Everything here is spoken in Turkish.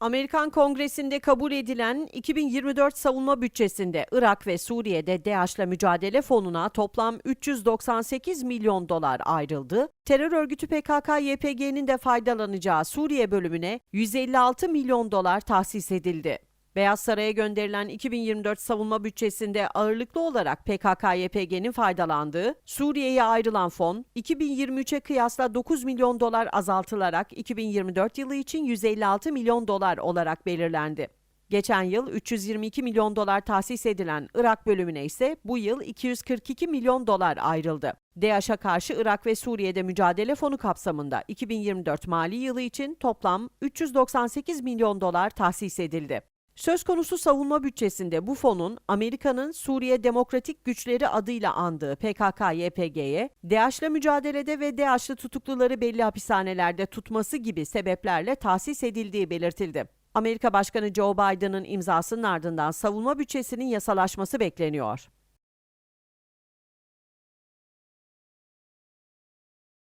Amerikan Kongresi'nde kabul edilen 2024 savunma bütçesinde Irak ve Suriye'de DAEŞ'le mücadele fonuna toplam 398 milyon dolar ayrıldı. Terör örgütü PKK-YPG'nin de faydalanacağı Suriye bölümüne 156 milyon dolar tahsis edildi. Beyaz Saray'a gönderilen 2024 savunma bütçesinde ağırlıklı olarak PKK-YPG'nin faydalandığı Suriye'ye ayrılan fon 2023'e kıyasla 9 milyon dolar azaltılarak 2024 yılı için 156 milyon dolar olarak belirlendi. Geçen yıl 322 milyon dolar tahsis edilen Irak bölümüne ise bu yıl 242 milyon dolar ayrıldı. DAEŞ'e karşı Irak ve Suriye'de mücadele fonu kapsamında 2024 mali yılı için toplam 398 milyon dolar tahsis edildi. Söz konusu savunma bütçesinde bu fonun Amerika'nın Suriye Demokratik Güçleri adıyla andığı PKK-YPG'ye, DAEŞ'le mücadelede ve DAEŞ'li tutukluları belli hapishanelerde tutması gibi sebeplerle tahsis edildiği belirtildi. Amerika Başkanı Joe Biden'ın imzasının ardından savunma bütçesinin yasalaşması bekleniyor.